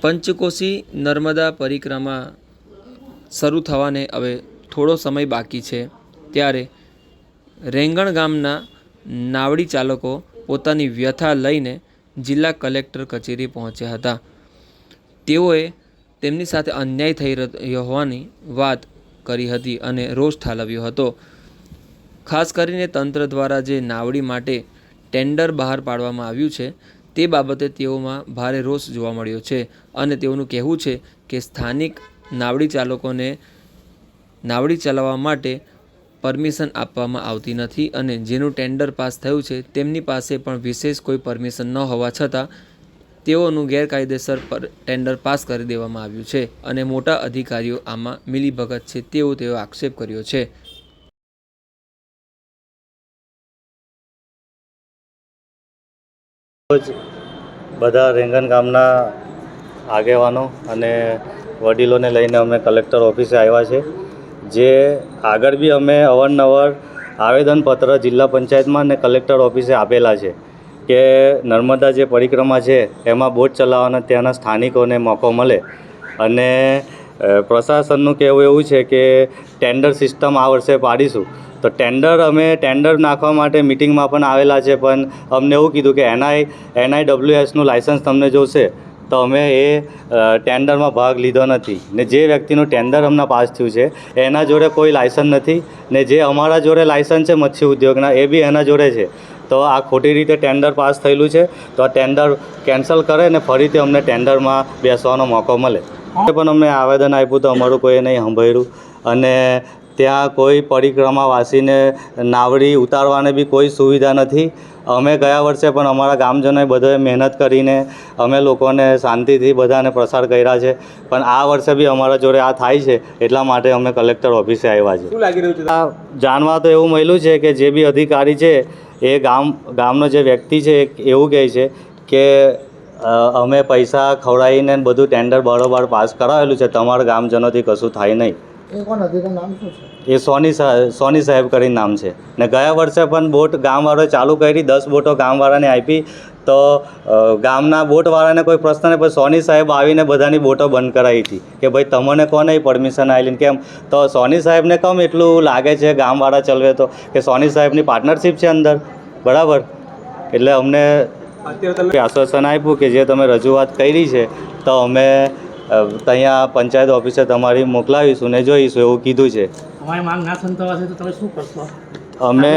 પંચકોશી નર્મદા પરિક્રમા શરૂ થવાને હવે થોડો સમય બાકી છે. ત્યારે રેંગણ ગામના નાવડી ચાલકો પોતાની વ્યથા લઈને જિલ્લા કલેક્ટર કચેરી પહોંચ્યા હતા. તેઓએ તેમની સાથે અન્યાય થઈ રહ્યો હોવાની વાત કરી હતી અને રોષ ઠાલવ્યો હતો. ખાસ કરીને તંત્ર દ્વારા જે નાવડી માટે ટેન્ડર બહાર પાડવામાં આવ્યું છે તે બાબતે તેઓમાં ભારે રોષ જોવા મળ્યો છે અને તેઓનું કહેવું છે કે સ્થાનિક નાવડી ચાલકોને નાવડી ચલાવવા માટે પરમિશન આપવામાં આવતી નથી અને જેનું ટેન્ડર પાસ થયું છે તેમની પાસે પણ વિશેષ કોઈ પરમિશન ન હોવા છતાં તેઓનું ગેરકાયદેસર પર ટેન્ડર પાસ કરી દેવામાં આવ્યું છે અને મોટા અધિકારીઓ આમાં મિલીભગત છે તેવો તેઓ આક્ષેપ કર્યો છે. રોજ બધા રેંગણ ગામના આગેવાનો અને વડીલોને લઈને અમે કલેક્ટર ઓફિસે આવ્યા છે, જે આગળ બી અમે અવારનવાર આવેદનપત્ર જિલ્લા પંચાયતમાં અને કલેક્ટર ઓફિસે આપેલા છે કે નર્મદા જે પરિક્રમા છે, એમાં બોટ ચલાવવાના ત્યાંના સ્થાનિકોને મોકો મળે અને પ્રશાસનનું કહેવું એવું છે કે ટેન્ડર સિસ્ટમ આ વર્ષે પાડીશું. તો ટેન્ડર અમે ટેન્ડર નાખવા માટે મિટિંગમાં પણ આવેલા છે, પણ અમને એવું કીધું કે એનઆઈ એનઆઈ ડબલ્યુએસનું લાઇસન્સ તમને જોશે. તો અમે એ ટેન્ડરમાં ભાગ લીધો નથી. ને જે વ્યક્તિનું ટેન્ડર હમણાં પાસ થયું છે, એના જોડે કોઈ લાઇસન્સ નથી. ને જે અમારા જોડે લાયસન્સ છે મત્સ્ય ઉદ્યોગના, એ બી એના જોડે છે. તો આ ખોટી રીતે ટેન્ડર પાસ થયેલું છે. તો આ ટેન્ડર કેન્સલ કરે ને ફરીથી અમને ટેન્ડરમાં બેસવાનો મોકો મળે. પણ અમને આવેદન આપ્યું તો અમારું કોઈએ નહીં સાંભળ્યું. અને ત્યાં કોઈ પરિક્રમાવાસીને નાવડી ઉતારવાને બી કોઈ સુવિધા નથી. અમે ગયા વર્ષે પણ અમારા ગામજનોએ બધાએ મહેનત કરીને અમે લોકોને શાંતિથી બધાને પ્રસાર કર્યા છે. પણ આ વર્ષે બી અમારા જોડે આ થાય છે એટલા માટે અમે કલેક્ટર ઓફિસે આવ્યા છે. શું લાગી રહ્યું છે આ જાણવા તો એવું મળ્યું છે કે જે બી અધિકારી છે એ ગામ ગામનો જે વ્યક્તિ છે એ એવું કહે છે કે અમે પૈસા ખવડાવીને બધું ટેન્ડર બરોબર પાસ કરાવેલું છે. તમારા ગામજનોથી કશું થાય નહીં. એ સોની સાહેબ સોની સાહેબ કરીને નામ છે. ને ગયા વર્ષે પણ બોટ ગામવાળાએ ચાલુ કરી દસ બોટો ગામવાળાને આપી. તો ગામના બોટવાળાને કોઈ પ્રશ્ન નહીં પણ સોની સાહેબ આવીને બધાની બોટો બંધ કરાવી હતી. કે ભાઈ તમને કોને પરમિશન આવેલી કેમ? તો સોની સાહેબને કેમ એટલું લાગે છે ગામવાળા ચલવે તો કે સોની સાહેબની પાર્ટનરશિપ છે અંદર. બરાબર? એટલે અમને અત્યારે તમે આશ્વાસન આપ્યું કે જે તમે રજૂઆત કરી છે તો અમે અહીંયા ત્યાં પંચાયત ઓફિસે તમારી મોકલાવીશું ને જોઈશું એવું કીધું છે. અમારી માંગ ના સંતોષાશે તો તમે શું કરશો? અમે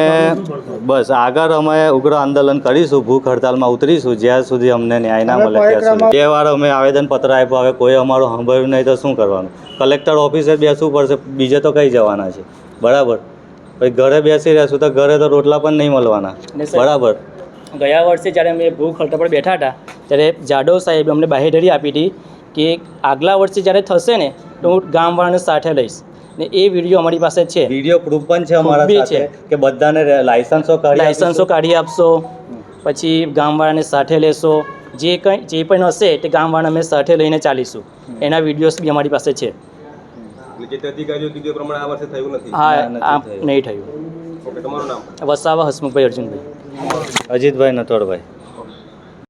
બસ આગળ અમે ઉગ્ર આંદોલન કરીશું ભૂખ હડતાલમાં ઉતરીશું જ્યાં સુધી અમને ન્યાય ના મળે ત્યાં સુધી. બે વાર અમે આવેદનપત્ર આપ્યું હવે કોઈ અમારું સાંભળ્યું નહીં તો શું કરવાનું? કલેક્ટર ઓફિસે બેસવું પડશે બીજે તો કઈ જવાના છે? બરાબર? પછી ઘરે બેસી રહેશું તો ઘરે તો રોટલા પણ નહીં મળવાના. બરાબર? ગયા વર્ષે જ્યારે અમે ભૂખ હડતાળ પર બેઠા હતા ત્યારે જાડવ સાહેબે અમને બાહેધરી આપી હતી કે આગલા વર્ષે જ્યારે થશે ને તો હું ગામવાળાને સાથે લઈશ. ને એ વીડિયો અમારી પાસે છે. વીડિયો પ્રૂફ પણ છે અમારા સાથે છે. કે બધાને લાયસન્સો કાઢી લાયસન્સો કાઢી આપશો પછી ગામવાળાને સાથે લેશો. જે કંઈ જે પણ હશે તે ગામવાળાને અમે સાથે લઈને ચાલીશું. એના વિડીયોઝ બી અમારી પાસે છે. એટલે જે તે અધિકારીઓ કીધું એ પ્રમાણે આ વર્ષે થયું નથી? હા નથી આ થયું. નહીં થયું. ઓકે તમારું નામ? વસાવા હસમુખભાઈ અર્જુનભાઈ. અજીતભાઈ નટવરભાઈ.